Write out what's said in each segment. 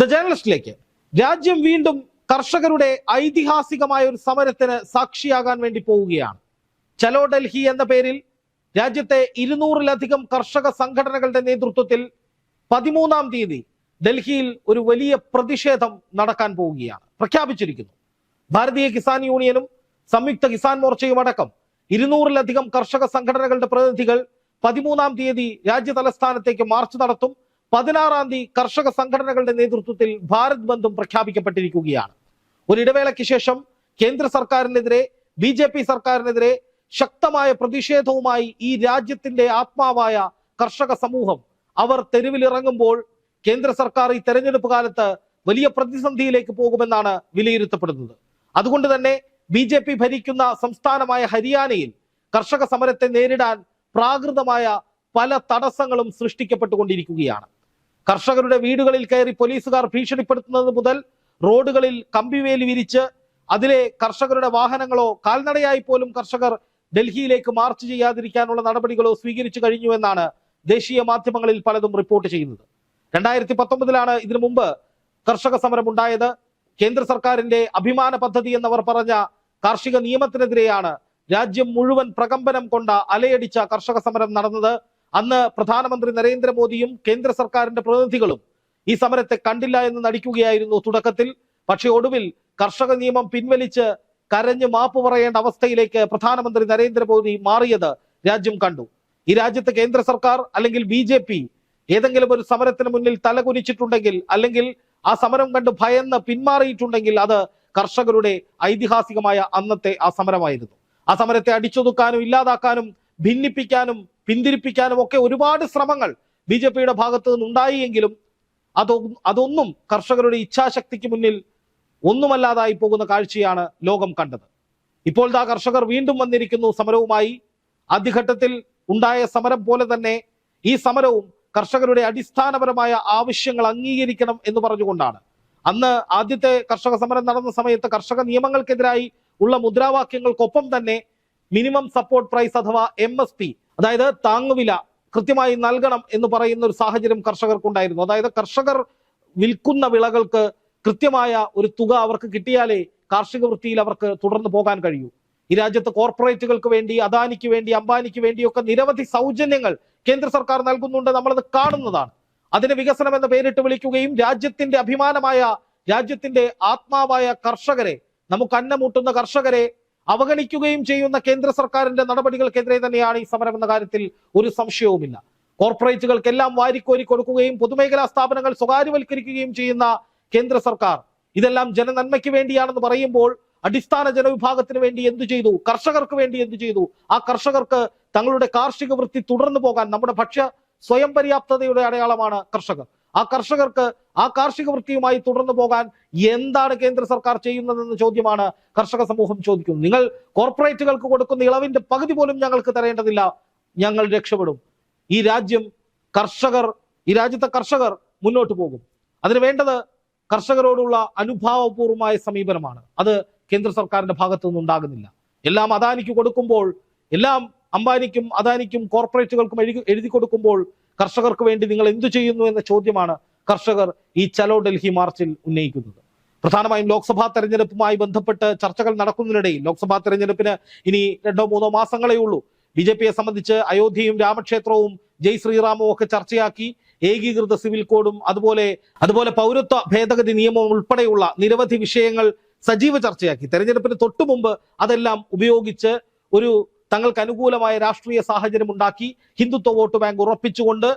The ജേർണലിസ്റ്റിലേക്ക് രാജ്യം വീണ്ടും കർഷകരുടെ ഐതിഹാസികമായ ഒരു സമരത്തിന് സാക്ഷിയാകാൻ വേണ്ടി പോവുകയാണ്. ചലോ ഡൽഹി എന്ന പേരിൽ രാജ്യത്തെ ഇരുന്നൂറിലധികം കർഷക സംഘടനകളുടെ നേതൃത്വത്തിൽ പതിമൂന്നാം തീയതി ഡൽഹിയിൽ ഒരു വലിയ പ്രതിഷേധം നടക്കാൻ പോവുകയാണ്. പ്രഖ്യാപിച്ചിരിക്കുന്നു. ഭാരതീയ കിസാൻ യൂണിയനും സംയുക്ത കിസാൻ മോർച്ചയും അടക്കം ഇരുന്നൂറിലധികം കർഷക സംഘടനകളുടെ പ്രതിനിധികൾ പതിമൂന്നാം തീയതി രാജ്യ തലസ്ഥാനത്തേക്ക് മാർച്ച് നടത്തും. പതിനാറാം തീയതി കർഷക സംഘടനകളുടെ നേതൃത്വത്തിൽ ഭാരത് ബന്ധും പ്രഖ്യാപിക്കപ്പെട്ടിരിക്കുകയാണ്. ഒരിടവേളയ്ക്ക് ശേഷം കേന്ദ്ര സർക്കാരിനെതിരെ ബി ജെ പി സർക്കാരിനെതിരെ ശക്തമായ പ്രതിഷേധവുമായി ഈ രാജ്യത്തിന്റെ ആത്മാവായ കർഷക സമൂഹം അവർ തെരുവിലിറങ്ങുമ്പോൾ കേന്ദ്ര സർക്കാർ ഈ തെരഞ്ഞെടുപ്പ് കാലത്ത് വലിയ പ്രതിസന്ധിയിലേക്ക് പോകുമെന്നാണ് വിലയിരുത്തപ്പെടുന്നത്. അതുകൊണ്ട് തന്നെ ബി ജെ പി ഭരിക്കുന്ന സംസ്ഥാനമായ ഹരിയാനയിൽ കർഷക സമരത്തെ നേരിടാൻ പ്രാകൃതമായ പല തടസ്സങ്ങളും സൃഷ്ടിക്കപ്പെട്ടുകൊണ്ടിരിക്കുകയാണ്. കർഷകരുടെ വീടുകളിൽ കയറി പോലീസുകാർ ഭീഷണിപ്പെടുത്തുന്നത് മുതൽ റോഡുകളിൽ കമ്പിവേലി വിരിച്ച് അതിലെ കർഷകരുടെ വാഹനങ്ങളോ കാൽനടയായി പോലും കർഷകർ ഡൽഹിയിലേക്ക് മാർച്ച് ചെയ്യാതിരിക്കാനുള്ള നടപടികളോ സ്വീകരിച്ചു കഴിഞ്ഞു എന്നാണ് ദേശീയ മാധ്യമങ്ങളിൽ പലതും റിപ്പോർട്ട് ചെയ്യുന്നത്. രണ്ടായിരത്തി പത്തൊമ്പതിലാണ് ഇതിനു മുമ്പ് കർഷക സമരം ഉണ്ടായത്. കേന്ദ്ര സർക്കാരിന്റെ അഭിമാന പദ്ധതി എന്നവർ പറഞ്ഞ കാർഷിക നിയമത്തിനെതിരെയാണ് രാജ്യം മുഴുവൻ പ്രകമ്പനം കൊണ്ട അലയടിച്ച കർഷക സമരം നടന്നത്. അന്ന് പ്രധാനമന്ത്രി നരേന്ദ്രമോദിയും കേന്ദ്ര സർക്കാരിന്റെ പ്രതിനിധികളും ഈ സമരത്തെ കണ്ടില്ല എന്ന് നടിക്കുകയായിരുന്നു തുടക്കത്തിൽ. പക്ഷേ ഒടുവിൽ കർഷക നിയമം പിൻവലിച്ച് കരഞ്ഞ് മാപ്പ് പറയേണ്ട അവസ്ഥയിലേക്ക് പ്രധാനമന്ത്രി നരേന്ദ്രമോദി മാറിയത് രാജ്യം കണ്ടു. ഈ രാജ്യത്തെ കേന്ദ്ര സർക്കാർ അല്ലെങ്കിൽ ബി ജെ പി ഏതെങ്കിലും ഒരു സമരത്തിന് മുന്നിൽ തലകുനിച്ചിട്ടുണ്ടെങ്കിൽ അല്ലെങ്കിൽ ആ സമരം കണ്ട് ഭയന്ന് പിന്മാറിയിട്ടുണ്ടെങ്കിൽ അത് കർഷകരുടെ ഐതിഹാസികമായ അന്നത്തെ ആ സമരമായിരുന്നു. ആ സമരത്തെ അടിച്ചൊതുക്കാനും ഇല്ലാതാക്കാനും ഭിന്നിപ്പിക്കാനും പിന്തിരിപ്പിക്കാനും ഒക്കെ ഒരുപാട് ശ്രമങ്ങൾ ബി ജെ പിയുടെ ഭാഗത്തു നിന്നുണ്ടായി എങ്കിലും അതൊ അതൊന്നും കർഷകരുടെ ഇച്ഛാശക്തിക്ക് മുന്നിൽ ഒന്നുമല്ലാതായി പോകുന്ന കാഴ്ചയാണ് ലോകം കണ്ടത്. ഇപ്പോൾ ദാ കർഷകർ വീണ്ടും വന്നിരിക്കുന്നു സമരവുമായി. ആദ്യഘട്ടത്തിൽ ഉണ്ടായ സമരം പോലെ തന്നെ ഈ സമരവും കർഷകരുടെ അടിസ്ഥാനപരമായ ആവശ്യങ്ങൾ അംഗീകരിക്കണം എന്ന് പറഞ്ഞുകൊണ്ടാണ്. അന്ന് ആദ്യത്തെ കർഷക സമരം നടന്ന സമയത്ത് കർഷക നിയമങ്ങൾക്കെതിരായി ഉള്ള മുദ്രാവാക്യങ്ങൾക്കൊപ്പം തന്നെ മിനിമം സപ്പോർട്ട് പ്രൈസ് അഥവാ എം അതായത് താങ്ങുവില കൃത്യമായി നൽകണം എന്ന് പറയുന്ന ഒരു സാഹചര്യം കർഷകർക്കുണ്ടായിരുന്നു. അതായത് കർഷകർ വിൽക്കുന്ന വിളകൾക്ക് കൃത്യമായ ഒരു തുക അവർക്ക് കിട്ടിയാലേ കാർഷിക വൃത്തിയിൽ അവർക്ക് തുടർന്ന് പോകാൻ കഴിയൂ. ഈ രാജ്യത്ത് കോർപ്പറേറ്റുകൾക്ക് വേണ്ടി അദാനിക്ക് വേണ്ടി അംബാനിക്ക് വേണ്ടിയൊക്കെ നിരവധി സൗജന്യങ്ങൾ കേന്ദ്ര സർക്കാർ നൽകുന്നുണ്ട് നമ്മളത് കാണുന്നതാണ്. അതിന് വികസനം എന്ന പേരിട്ട് വിളിക്കുകയും രാജ്യത്തിന്റെ അഭിമാനമായ രാജ്യത്തിന്റെ ആത്മാവായ കർഷകരെ നമുക്ക് അന്നമൂട്ടുന്ന കർഷകരെ അവഗണിക്കുകയും ചെയ്യുന്ന കേന്ദ്ര സർക്കാരിന്റെ നടപടികൾക്കെതിരെ തന്നെയാണ് ഈ സമരം എന്ന കാര്യത്തിൽ ഒരു സംശയവുമില്ല. കോർപ്പറേറ്റുകൾക്കെല്ലാം വാരിക്കോരി കൊടുക്കുകയും പൊതുമേഖലാ സ്ഥാപനങ്ങൾ സ്വകാര്യവൽക്കരിക്കുകയും ചെയ്യുന്ന കേന്ദ്ര സർക്കാർ ഇതെല്ലാം ജനനന്മയ്ക്ക് വേണ്ടിയാണെന്ന് പറയുമ്പോൾ അടിസ്ഥാന ജനവിഭാഗത്തിന് വേണ്ടി എന്തു ചെയ്തു? കർഷകർക്ക് വേണ്ടി എന്തു ചെയ്തു? ആ കർഷകർക്ക് തങ്ങളുടെ കാർഷിക വൃത്തി തുടർന്നു പോകാൻ നമ്മുടെ ഭക്ഷ്യ സ്വയം പര്യാപ്തതയുടെ അടയാളമാണ് കർഷകർ. ആ കർഷകർക്ക് ആ കാർഷിക വൃത്തിയുമായി തുടർന്നു പോകാൻ എന്താണ് കേന്ദ്ര സർക്കാർ ചെയ്യുന്നതെന്ന ചോദ്യമാണ് കർഷക സമൂഹം ചോദിക്കുന്നത്. നിങ്ങൾ കോർപ്പറേറ്റുകൾക്ക് കൊടുക്കുന്ന ഇളവിന്റെ പകുതി പോലും ഞങ്ങൾക്ക് തരേണ്ടതില്ല. ഞങ്ങൾ രക്ഷപ്പെടും. ഈ രാജ്യം കർഷകർ ഈ രാജ്യത്തെ കർഷകർ മുന്നോട്ട് പോകും. അതിന് വേണ്ടത് കർഷകരോടുള്ള അനുഭാവപൂർവമായ സമീപനമാണ്. അത് കേന്ദ്ര സർക്കാരിന്റെ ഭാഗത്തു നിന്നുണ്ടാകുന്നില്ല എല്ലാം അദാനിക്ക് കൊടുക്കുമ്പോൾ എല്ലാം അംബാനിക്കും അദാനിക്കും കോർപ്പറേറ്റുകൾക്കും എഴുതി കൊടുക്കുമ്പോൾ കർഷകർക്ക് വേണ്ടി നിങ്ങൾ എന്തു ചെയ്യുന്നു എന്ന ചോദ്യമാണ് കർഷകർ ഈ ചലോ ഡൽഹി മാർച്ചിൽ ഉന്നയിക്കുന്നത്. പ്രധാനമായും ലോക്സഭാ തെരഞ്ഞെടുപ്പുമായി ബന്ധപ്പെട്ട് ചർച്ചകൾ നടക്കുന്നതിനിടയിൽ ലോക്സഭാ തെരഞ്ഞെടുപ്പിന് ഇനി രണ്ടോ മൂന്നോ മാസങ്ങളേ ഉള്ളൂ. ബി ജെ പിയെ സംബന്ധിച്ച് അയോധ്യയും രാമക്ഷേത്രവും ജയ് ശ്രീറാമും ഒക്കെ ചർച്ചയാക്കി ഏകീകൃത സിവിൽ കോഡും അതുപോലെ അതുപോലെ പൗരത്വ ഭേദഗതി നിയമവും ഉൾപ്പെടെയുള്ള നിരവധി വിഷയങ്ങൾ സജീവ ചർച്ചയാക്കി. തെരഞ്ഞെടുപ്പിന് തൊട്ടു മുമ്പ് അതെല്ലാം ഉപയോഗിച്ച് ഒരു തങ്ങൾക്ക് അനുകൂലമായ രാഷ്ട്രീയ സാഹചര്യം ഉണ്ടാക്കി ഹിന്ദുത്വ വോട്ട് ബാങ്ക് ഉറപ്പിച്ചുകൊണ്ട്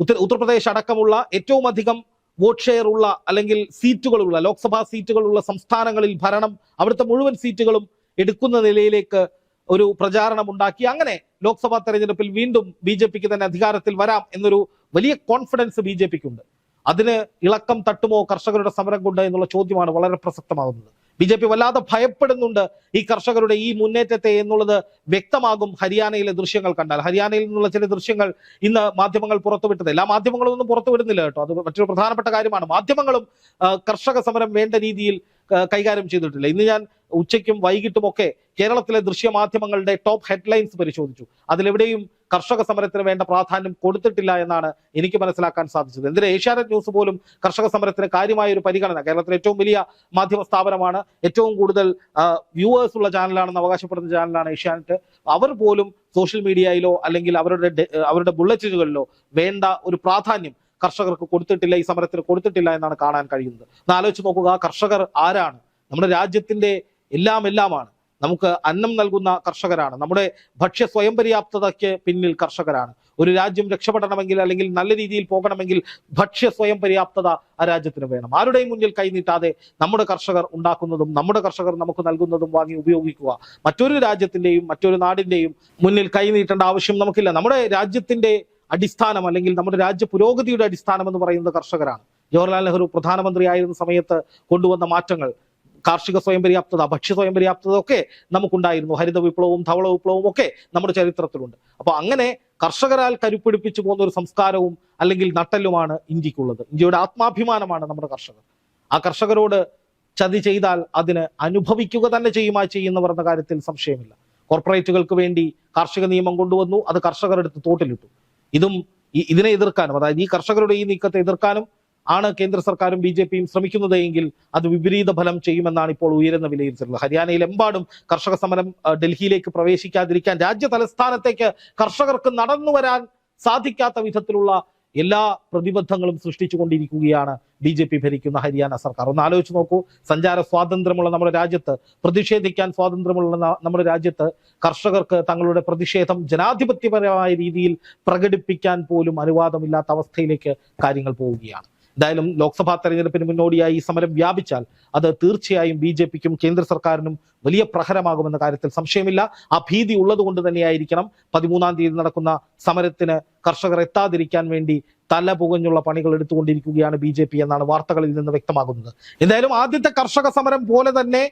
ഉത്തർ ഉത്തർപ്രദേശ് അടക്കമുള്ള ഏറ്റവും അധികം വോട്ട് ഷെയർ ഉള്ള അല്ലെങ്കിൽ സീറ്റുകളുള്ള ലോക്സഭാ സീറ്റുകളുള്ള സംസ്ഥാനങ്ങളിൽ ഭരണം അവിടുത്തെ മുഴുവൻ സീറ്റുകളും എടുക്കുന്ന നിലയിലേക്ക് ഒരു പ്രചാരണം ഉണ്ടാക്കി. അങ്ങനെ ലോക്സഭാ തെരഞ്ഞെടുപ്പിൽ വീണ്ടും ബി ജെ പിക്ക് തന്നെ അധികാരത്തിൽ വരാം എന്നൊരു വലിയ കോൺഫിഡൻസ് ബി ജെ പിക്ക് ഉണ്ട്. അതിന് ഇളക്കം തട്ടുമോ കർഷകരുടെ സമരം കൊണ്ട് എന്നുള്ള ചോദ്യമാണ് വളരെ പ്രസക്തമാകുന്നത്. ബി ജെ പി വല്ലാതെ ഭയപ്പെടുന്നുണ്ട് ഈ കർഷകരുടെ ഈ മുന്നേറ്റത്തെ എന്നുള്ളത് വ്യക്തമാകും ഹരിയാനയിലെ ദൃശ്യങ്ങൾ കണ്ടാൽ. ഹരിയാനയിൽ നിന്നുള്ള ചില ദൃശ്യങ്ങൾ ഇന്ന് മാധ്യമങ്ങൾ പുറത്തുവിട്ടത്. എല്ലാ മാധ്യമങ്ങളും ഒന്നും പുറത്തുവിടുന്നില്ല കേട്ടോ. അത് മറ്റൊരു പ്രധാനപ്പെട്ട കാര്യമാണ്. മാധ്യമങ്ങളും കർഷക സമരം വേണ്ട രീതിയിൽ കൈകാര്യം ചെയ്തിട്ടില്ല. ഇന്ന് ഞാൻ ഉച്ചയ്ക്കും വൈകിട്ടും ഒക്കെ കേരളത്തിലെ ദൃശ്യമാധ്യമങ്ങളുടെ ടോപ്പ് ഹെഡ്ലൈൻസ് പരിശോധിച്ചു. അതിലെവിടെയും കർഷക സമരത്തിന് വേണ്ട പ്രാധാന്യം കൊടുത്തിട്ടില്ല എന്നാണ് എനിക്ക് മനസ്സിലാക്കാൻ സാധിച്ചത്. എന്തിന് ഏഷ്യാനെറ്റ് ന്യൂസ് പോലും കർഷക സമരത്തിന് കാര്യമായ ഒരു പരിഗണന കേരളത്തിലെ ഏറ്റവും വലിയ മാധ്യമ സ്ഥാപനമാണ് ഏറ്റവും കൂടുതൽ വ്യൂവേഴ്സ് ഉള്ള ചാനലാണെന്ന് അവകാശപ്പെടുന്ന ചാനലാണ് ഏഷ്യാനെറ്റ്. അവർ പോലും സോഷ്യൽ മീഡിയയിലോ അല്ലെങ്കിൽ അവരുടെ അവരുടെ ബുള്ളറ്റിനുകളിലോ വേണ്ട ഒരു പ്രാധാന്യം കർഷകർക്ക് കൊടുത്തിട്ടില്ല ഈ സമരത്തിന് കൊടുത്തിട്ടില്ല എന്നാണ് കാണാൻ കഴിയുന്നത്. ഒന്ന് ആലോചിച്ച് നോക്കുക കർഷകർ ആരാണ്? നമ്മുടെ രാജ്യത്തിന്റെ എല്ലാം എല്ലാമാണ് നമുക്ക് അന്നം നൽകുന്ന കർഷകരാണ്. നമ്മുടെ ഭക്ഷ്യ സ്വയം പര്യാപ്തതയ്ക്ക് പിന്നിൽ കർഷകരാണ്. ഒരു രാജ്യം രക്ഷപ്പെടണമെങ്കിൽ അല്ലെങ്കിൽ നല്ല രീതിയിൽ പോകണമെങ്കിൽ ഭക്ഷ്യ സ്വയം പര്യാപ്തത ആ രാജ്യത്തിന് വേണം. ആരുടെയും മുന്നിൽ കൈനീട്ടാതെ നമ്മുടെ കർഷകർ ഉണ്ടാക്കുന്നതും നമ്മുടെ കർഷകർ നമുക്ക് നൽകുന്നതും വാങ്ങി ഉപയോഗിക്കുക. മറ്റൊരു രാജ്യത്തിന്റെയും മറ്റൊരു നാടിന്റെയും മുന്നിൽ കൈനീട്ടേണ്ട ആവശ്യം നമുക്കില്ല. നമ്മുടെ രാജ്യത്തിന്റെ അടിസ്ഥാനം അല്ലെങ്കിൽ നമ്മുടെ രാജ്യ പുരോഗതിയുടെ അടിസ്ഥാനം എന്ന് പറയുന്നത് കർഷകരാണ്. ജവഹർലാൽ നെഹ്റു പ്രധാനമന്ത്രിയായിരുന്ന സമയത്ത് കൊണ്ടുവന്ന മാറ്റങ്ങൾ കാർഷിക സ്വയം പര്യാപ്തത ഭക്ഷ്യ സ്വയം പര്യാപ്തത ഒക്കെ നമുക്കുണ്ടായിരുന്നു. ഹരിത വിപ്ലവവും ധവള വിപ്ലവവും ഒക്കെ നമ്മുടെ ചരിത്രത്തിലുണ്ട്. അപ്പൊ അങ്ങനെ കർഷകരാൽ കരുപ്പിടിപ്പിച്ചു പോകുന്ന ഒരു സംസ്കാരവും അല്ലെങ്കിൽ നട്ടലുമാണ് ഇന്ത്യക്കുള്ളത്. ഇന്ത്യയുടെ ആത്മാഭിമാനമാണ് നമ്മുടെ കർഷകർ. ആ കർഷകരോട് ചതി ചെയ്താൽ അതിന് അനുഭവിക്കുക തന്നെ ചെയ്യുമായി ചെയ്യുന്നവർ എന്ന കാര്യത്തിൽ സംശയമില്ല. കോർപ്പറേറ്റുകൾക്ക് വേണ്ടി കാർഷിക നിയമം കൊണ്ടുവന്നു അത് കർഷകരെടുത്ത് തോട്ടിലിട്ടു. ഇതും ഇതിനെ എതിർക്കാനും അതായത് ഈ കർഷകരുടെ ഈ നീക്കത്തെ എതിർക്കാനും ആണ് കേന്ദ്ര സർക്കാരും ബി ജെ പിയും ശ്രമിക്കുന്നത് എങ്കിൽ അത് വിപരീത ഫലം ചെയ്യുമെന്നാണ് ഇപ്പോൾ ഉയരുന്ന വിലയിരുത്തലുള്ളത് ഹരിയാനയിലെമ്പാടും കർഷക സമരം ഡൽഹിയിലേക്ക് പ്രവേശിക്കാതിരിക്കാൻ രാജ്യ തലസ്ഥാനത്തേക്ക് കർഷകർക്ക് നടന്നു വരാൻ സാധിക്കാത്ത വിധത്തിലുള്ള എല്ലാ പ്രതിബദ്ധങ്ങളും സൃഷ്ടിച്ചുകൊണ്ടിരിക്കുകയാണ് ബി ജെ പി ഭരിക്കുന്ന ഹരിയാന സർക്കാർ. ഒന്ന് ആലോചിച്ച് നോക്കൂ സഞ്ചാര സ്വാതന്ത്ര്യമുള്ള നമ്മുടെ രാജ്യത്ത് പ്രതിഷേധിക്കാൻ സ്വാതന്ത്ര്യമുള്ള നമ്മുടെ രാജ്യത്ത് കർഷകർക്ക് തങ്ങളുടെ പ്രതിഷേധം ജനാധിപത്യപരമായ രീതിയിൽ പ്രകടിപ്പിക്കാൻ പോലും അനുവാദമില്ലാത്ത അവസ്ഥയിലേക്ക് കാര്യങ്ങൾ പോവുകയാണ്. എന്തായാലും ലോക്സഭാ തെരഞ്ഞെടുപ്പിന് മുന്നോടിയായി ഈ സമരം വ്യാപിച്ചാൽ അത് തീർച്ചയായും ബി ജെ പിക്കും കേന്ദ്ര സർക്കാരിനും വലിയ പ്രഹരമാകുമെന്ന കാര്യത്തിൽ സംശയമില്ല. ആ ഭീതി ഉള്ളത് കൊണ്ട് തന്നെയായിരിക്കണം പതിമൂന്നാം തീയതി നടക്കുന്ന സമരത്തിന് കർഷകർ എത്താതിരിക്കാൻ വേണ്ടി തല പുകഞ്ഞുള്ള പണികൾ എടുത്തുകൊണ്ടിരിക്കുകയാണ് ബി ജെ പി എന്നാണ് വാർത്തകളിൽ നിന്ന് വ്യക്തമാകുന്നത്. എന്തായാലും ആദ്യത്തെ കർഷക സമരം പോലെ തന്നെ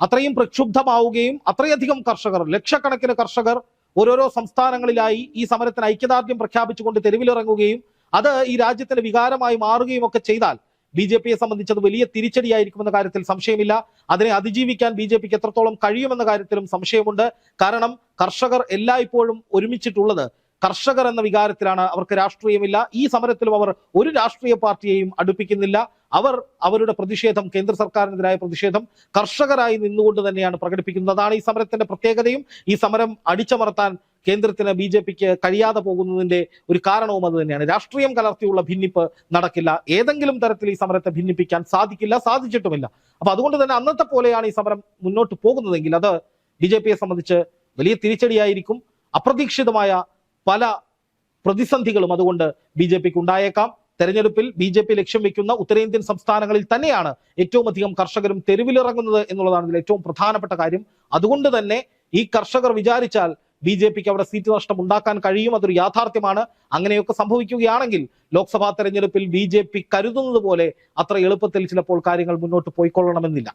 അത്രയും പ്രക്ഷുബ്ധമാവുകയും അത്രയധികം കർഷകർ ലക്ഷക്കണക്കിന് കർഷകർ ഓരോരോ സംസ്ഥാനങ്ങളിലായി ഈ സമരത്തിന് ഐക്യദാർഢ്യം പ്രഖ്യാപിച്ചുകൊണ്ട് തെരുവിലിറങ്ങുകയും അത് ഈ രാജ്യത്തിന്റെ വികാരമായി മാറുകയും ഒക്കെ ചെയ്താൽ ബി ജെ പിയെ സംബന്ധിച്ചത് വലിയ തിരിച്ചടിയായിരിക്കുമെന്ന കാര്യത്തിൽ സംശയമില്ല. അതിനെ അതിജീവിക്കാൻ ബി ജെ പിക്ക് എത്രത്തോളം കഴിയുമെന്ന കാര്യത്തിലും സംശയമുണ്ട്. കാരണം കർഷകർ എല്ലായ്പ്പോഴും ഒരുമിച്ചിട്ടുള്ളത് കർഷകർ എന്ന വികാരത്തിലാണ്. അവർക്ക് രാഷ്ട്രീയമില്ല. ഈ സമരത്തിലും അവർ ഒരു രാഷ്ട്രീയ പാർട്ടിയെയും അടുപ്പിക്കുന്നില്ല. അവർ അവരുടെ പ്രതിഷേധം കേന്ദ്ര സർക്കാരിനെതിരായ പ്രതിഷേധം കർഷകരായി നിന്നുകൊണ്ട് തന്നെയാണ് പ്രകടിപ്പിക്കുന്നത്. അതാണ് ഈ സമരത്തിന്റെ പ്രത്യേകതയും. ഈ സമരം അടിച്ചമർത്താൻ കേന്ദ്രത്തിന് ബി ജെ പിക്ക് കഴിയാതെ പോകുന്നതിന്റെ ഒരു കാരണവും അത് തന്നെയാണ്. രാഷ്ട്രീയം കലർത്തിയുള്ള ഭിന്നിപ്പ് നടക്കില്ല. ഏതെങ്കിലും തരത്തിൽ ഈ സമരത്തെ ഭിന്നിപ്പിക്കാൻ സാധിക്കില്ല സാധിച്ചിട്ടുമില്ല. അപ്പൊ അതുകൊണ്ട് തന്നെ അന്നത്തെ പോലെയാണ് ഈ സമരം മുന്നോട്ട് പോകുന്നതെങ്കിൽ അത് ബി ജെ പിയെ സംബന്ധിച്ച് വലിയ തിരിച്ചടിയായിരിക്കും. അപ്രതീക്ഷിതമായ പല പ്രതിസന്ധികളും അതുകൊണ്ട് ബി ജെ പിക്ക് ഉണ്ടായേക്കാം തെരഞ്ഞെടുപ്പിൽ ബി ജെ പി ലക്ഷ്യം വെക്കുന്ന ഉത്തരേന്ത്യൻ സംസ്ഥാനങ്ങളിൽ തന്നെയാണ് ഏറ്റവും അധികം കർഷകരും തെരുവിലിറങ്ങുന്നത് എന്നുള്ളതാണ് ഇതിൽ ഏറ്റവും പ്രധാനപ്പെട്ട കാര്യം. അതുകൊണ്ട് തന്നെ ഈ കർഷകർ വിചാരിച്ചാൽ ബി ജെ പിക്ക് അവിടെ സീറ്റ് നഷ്ടം ഉണ്ടാക്കാൻ കഴിയും അതൊരു യാഥാർത്ഥ്യമാണ്. അങ്ങനെയൊക്കെ സംഭവിക്കുകയാണെങ്കിൽ ലോക്സഭാ തെരഞ്ഞെടുപ്പിൽ ബി ജെ പി കരുതുന്നത് പോലെ അത്ര എളുപ്പത്തിൽ ചിലപ്പോൾ കാര്യങ്ങൾ മുന്നോട്ട് പോയിക്കൊള്ളണമെന്നില്ല.